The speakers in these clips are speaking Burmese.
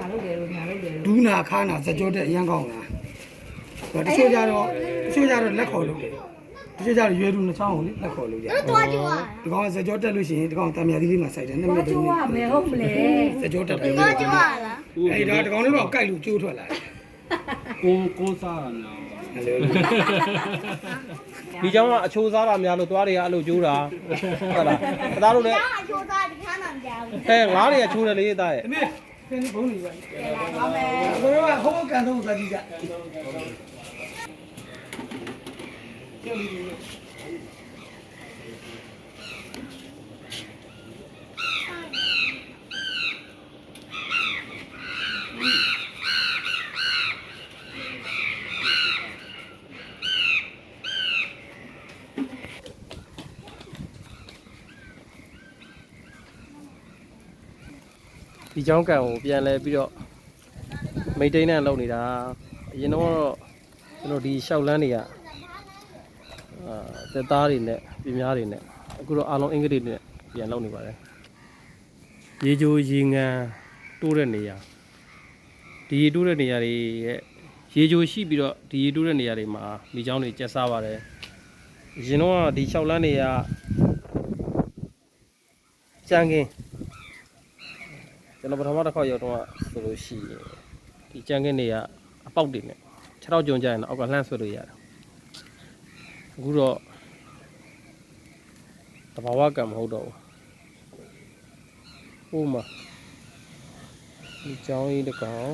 ငါလုပ်တယ်လို့ငါလုပ်တယ်လို့ဒူးနာခါနာစကြောတက်အရန်ကောင်းလားတချို့ကြတော့တချို့ကြတော့လက်ခေါ်လုပ်တယ်တချို့ကြတော့ရွေးတူနှချောင်းကိုလေလက်ခေါ်လို့ရတယ်တော်ကြွားဒီကောင်စကြောတက်လို့ရှိရင်ဒီကောင်တာမြာသေးလေးမှာစိုက်တယ်နှစ်မိနစ်တည်းတော်ကြွားမယ်ဟုတ်မလဲစကြောတက်တယ်တော်ကြွားလားအဲ့ဒါဒီကောင်တို့တော့ကြိုက်လို့ကျိုးထွက်လာတယ်ကိုကိုစားတာနော်ဒီကြောင်ကအချိုးစားတာများလို့သွားတွေကအဲ့လိုကျိုးတာဟုတ်လားတသားတို့လည်းအချိုးစားတခါမှမကြောက်ဘူးအဲငါးတွေကချိုးတယ်လေသားရဲ့ ဒီနေ့ခင်းဘုံနေပါပါမယ်ဘယ်တော့ဟိုးကန်တော့သတိကြ ဒီကြောင်းကန်ကိုပြန်လဲပြီးတော့မိတ်တိန်နဲ့လုပ်နေတာအရင်တော့ကျွန်တော်ဒီလျှောက်လန်းတွေကအာသက်သားတွေနဲ့ပြများတွေနဲ့အခုတော့အားလုံးအင်္ဂလိပ်တွေနဲ့ပြန်လုပ်နေပါတယ်ရေကြိုရေငန်တိုးတဲ့နေရာဒီရေတိုးတဲ့နေရာတွေရဲ့ရေကြိုရှိပြီးတော့ဒီရေတိုးတဲ့နေရာတွေမှာမိချောင်းတွေကျက်စားပါတယ်ရင်တော့ဒီလျှောက်လန်းတွေကကြံကင်း ကျွန်တော်ပထမတစ်ခေါက်ရောက်တော့ဆိုလို့ရှိရင်ဒီကြံခင်းတွေကအပေါက်တွေနဲ့ခြေထောက်ကြုံကြရင်တော့အောက်ကလှမ်းဆွဲလို့ရတယ်အခုတော့တဘာဝကံမဟုတ်တော့ဘူးဟိုမှာဒီကြောင်းကြီးတစ်ကောင်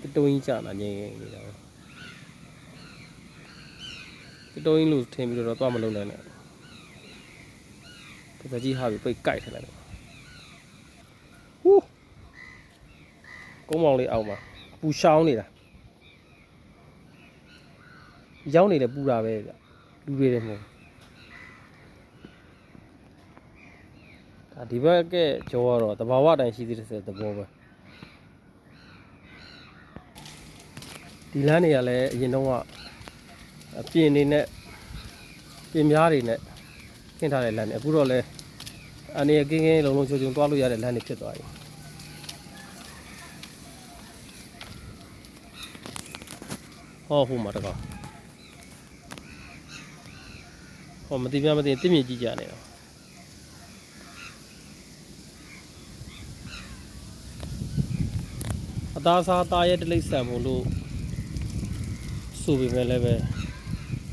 တတုံးကြီးကြာလာငြိမ်နေတာပဲတတုံးကြီးလို့ထင်ပြီးတော့တော့မလုံနိုင်နဲ့ပစကြီးဟာပြီးပိတ်ကြိုက်ထလိုက်တယ် ဟူး ကုန်းမောင်လေးအောက်မှာပူရှောင်းနေတာရောင်းနေတယ်ပူတာပဲဗျလူတွေတယ်မဟုတ်ဒါဒီဘက်ကကြောကတော့တဘာဝတိုင်းရှိသေးတယ်ဆိုတဲ့သဘောပဲဒီလမ်းတွေကလည်းအရင်တော့ကအပြင်နေနဲ့ပြင်များတွေနဲ့ခင်းထားတဲ့လမ်းတွေအခုတော့လဲအနေကင်းကင်းလုံးလုံးချုံချုံသွားလို့ရတဲ့လမ်းတွေဖြစ်သွားပြီ ဟောဟိုမှာတကောင်ဟောမတိပြမတိတိမြင့်ကြီးကြနေတော့အသားစားသားရဲ့တလိမ့်ဆန်မို့လို့ဆိုပေမဲ့လည်းပဲ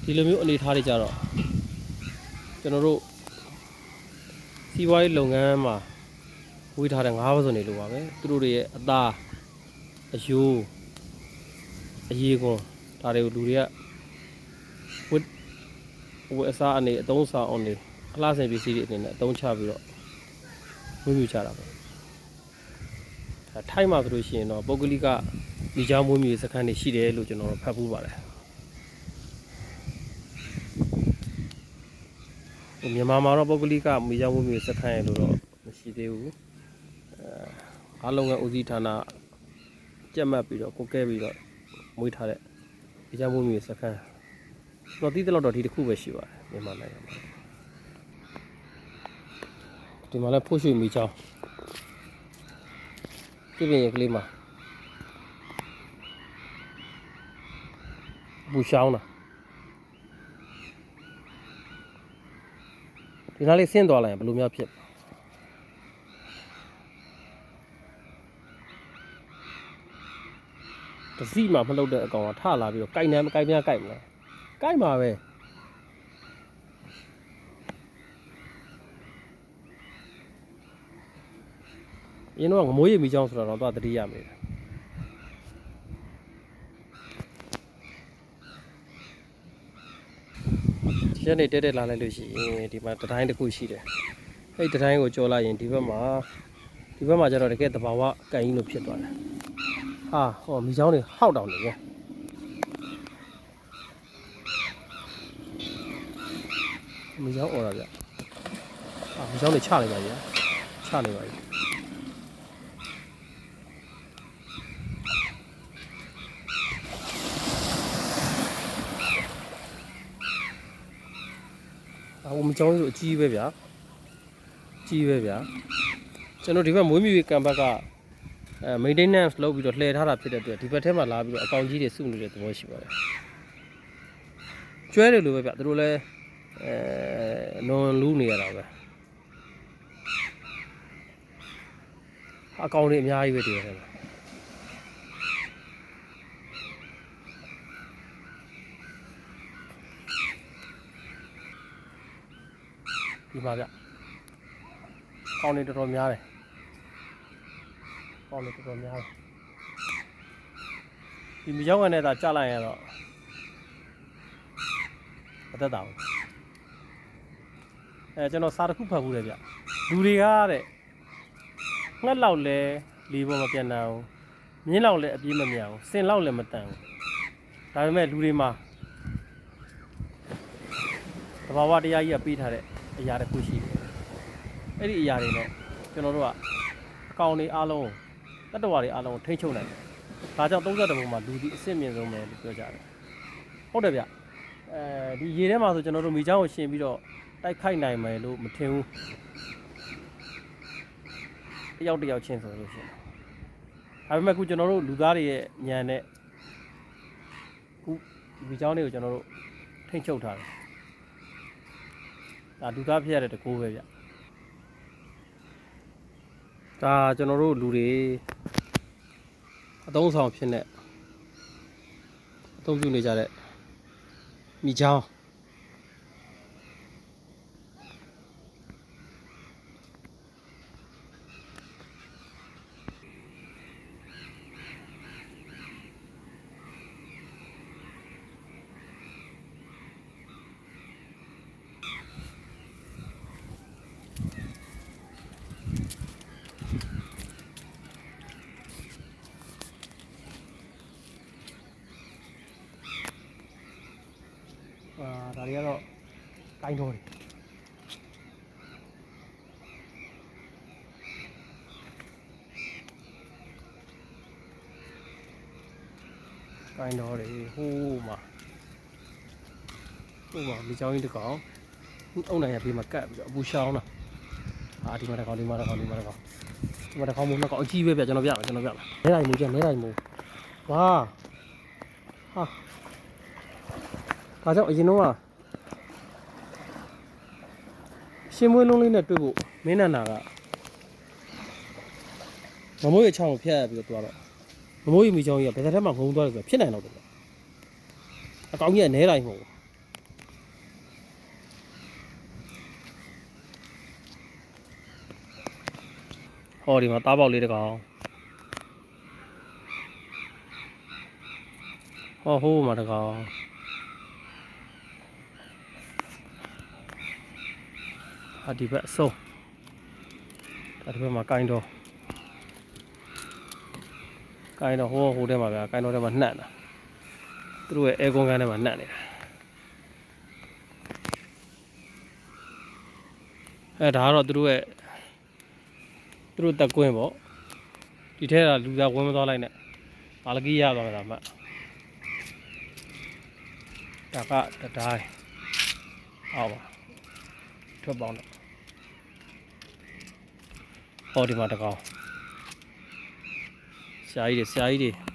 ဒီလိုမျိုးအနေထားတွေကြတော့ကျွန်တော်တို့စီးပွားရေးလုပ်ငန်းမှာဝေးထားတဲ့ငါးပါးစုံတွေလိုပါပဲသူတို့တွေရဲ့အသားအယိုးအရေးကွန် ဒါတွေကိုလူတွေကဝတ်ဝတ်အစားအနေအသုံးအဆောင်အနေအလားစင်ပစ္စည်းတွေအနေနဲ့အသုံးချပြီးတော့ဝေးမြူကြတာပဲဒါထိုင်းမှာဆိုလို့ရှိရင်တော့ပုဂ္ဂလိကမိချောင်းမွေးမြူရေးစခန်းတွေရှိတယ်လို့ကျွန်တော်တို့ဖတ်ဖူးပါတယ်ဟိုမြန်မာမှာတော့ပုဂ္ဂလိကမိချောင်းမွေးမြူရေးစခန်းရလို့တော့မရှိသေးဘူးအဲအားလုံးကဦးစီးဌာနကြက်မှတ်ပြီးတော့ကိုကဲပြီးတော့မွေးထားတဲ့ မိချောင်းမွေးမြူရေးစခန်းတော့တည်တယ်တော့ဒီတစ်ခုပဲရှိပါတယ်မြန်မာနိုင်ငံမှာဒီမှာလည်းဖို့ရွှေမိချောင်းပြည်ပြင်ရကလေးမှာဘူရှောင်းတာဒီနားလေးဆင်းသွားလိုက်ရင်ဘယ်လိုများဖြစ် တစီမှမလုပ်တဲ့အကောင်ကထလာပြီးတော့ကြိုက်နေမကြိုက်များကြိုက်မလားကြိုက်မှာပဲရင်းတော့ငမိုးရီမိချောင်းဆိုတော့တော့တတိရမယ်ဒီရက်နေတက်တက်လာလိုက်လို့ရှိရင်ဒီမှာတတိုင်းတစ်ခုရှိတယ်အဲ့ဒီတတိုင်းကိုကြော်လိုက်ရင်ဒီဘက်မှာဒီဘက်မှာကျတော့တကယ်တဘာဝကန်ကြီးလို့ဖြစ်သွားတယ် ဟာဟောမိချောင်းတွေဟောက်တောင်နေရဲ့မိချောင်းអော်တာဗျအာမိချောင်းတွေချနေပါကြီးချနေပါကြီးအာဟိုမိချောင်းကြီးတို့အကြီးပဲဗျာကြီးပဲဗျာကျွန်တော်ဒီဘက်မွေးမြူရေးကံဘက်က အဲ maintenance လုပ်ပြီးတော့လှည့်ထားတာဖြစ်တဲ့အတွက်ဒီဘက်ထဲမှာလာပြီးတော့အကောင်ကြီးတွေစုနေတဲ့သဘောရှိပါတယ်ကျွဲတယ်လို့ပဲဗျသူတို့လည်းအဲနွန်လူးနေရတာပဲအကောင်တွေအများကြီးပဲတည်ရတယ်ဒီမှာဗျကောင်းနေတော်တော်များတယ် ကောင်းနေတော်တော်များတယ်ဒီမြေရောက်ကနေသာကြလိုက်ရတော့မသက်တာဘူးအဲကျွန်တော်စာတစ်ခုဖတ်ဘူးတယ်ဗျလူတွေကတဲ့ငှက်လောက်လဲလီပေါ်မပြန်နိုင်ဘူးမြင်းလောက်လဲအပြေးမမြန်ဘူးစင်လောက်လဲမတန်ဘူးဒါပေမဲ့လူတွေမှာတဘာဝတရားကြီးကပေးထားတဲ့အရာတစ်ခုရှိတယ်အဲ့ဒီအရာတွေနဲ့ကျွန်တော်တို့ကအကောင်တွေအားလုံး တတ္တဝါတွေအားလုံးကိုထိန်းချုပ်နိုင်တယ်ဒါကြောင့်32ဘုံမှာလူဒီအစ်စ်မြင့်ဆုံးပဲလို့ပြောကြတယ်ဟုတ်တယ်ဗျအဲဒီရေထဲမှာဆိုကျွန်တော်တို့မိချောင်းကိုရှင်ပြီးတော့တိုက်ခိုက်နိုင်မယ်လို့မထင်ဘူးတယောက်တစ်ယောက်ချင်းဆိုလို့ရှိရင်ဒါပေမဲ့ခုကျွန်တော်တို့လူသားတွေရဲ့ညံနဲ့ခုဒီမိချောင်းတွေကိုကျွန်တော်တို့ထိန်းချုပ်ထားတယ်ဒါလူသားဖြစ်ရတဲ့တကူပဲဗျဒါကျွန်တော်တို့လူတွေ အသုံးဆောင်ဖြစ်နေအသုံးပြုနေကြတဲ့မိချောင်း အာဒါတွေကတော့ကိုင်းတော်တွေကိုင်းတော်တွေဟိုးမှာဟိုးမှာမိချောင်းကြီးတစ်ကောင်အုံနိုင်ရပြေးမှာကတ်ပြီးတော့အပူရှောင်းတာအာဒီမှာတစ်ကောင်ဒီမှာတစ်ကောင်ဒီမှာတစ်ကောင်ဒီမှာတစ်ကောင်မို့နှစ်ကောင်အကြီးပဲဗျကျွန်တော်ပြမယ်ကျွန်တော်ပြမယ်နဲတိုင်းမို့ကျနဲတိုင်းမို့ဝါဟာ ဒါကြောင့်အရင်တော့ကရှင်မွေးလုံးလေးနဲ့တွေ့ဖို့မင်းနန္ဒာကမမိုးရဲ့ချောင်းကိုဖျက်ရပြီးတော့တွားတော့မမိုးရဲ့မိချောင်းကြီးကဘယ်တစ်ထက်မှငုံသွားတယ်ဆိုတော့ဖြစ်နိုင်တော့တယ်အကောင်ကြီးကနဲတိုင်းမဟုတ်ဘူးဟောဒီမှာသားပေါက်လေးတစ်ကောင်ဟောဟိုးမှာတစ်ကောင် ဟာဒီဘက်အဆုံးဒါဒီဘက်မှာကိုင်းတော့ကိုင်းတော့ဟိုဟိုထဲမှာဗျာကိုင်းတော့ထဲမှာနှံ့တာသူတို့ရဲ့အဲကွန်ကန်ထဲမှာနှံ့နေတာအဲဒါကတော့သူတို့ရဲ့သူတို့တက်ကွင်းပေါ့ဒီထဲကလူသားဝင်မသွားလိုက်နဲ့ဘာလကီရသွားတာမှဒါကတတိုင်းအောက်ပါထွက်ပေါင်းတော့ ဟောဒီမှာတကောင်ဆရာကြီးတွေဆရာကြီးတွေ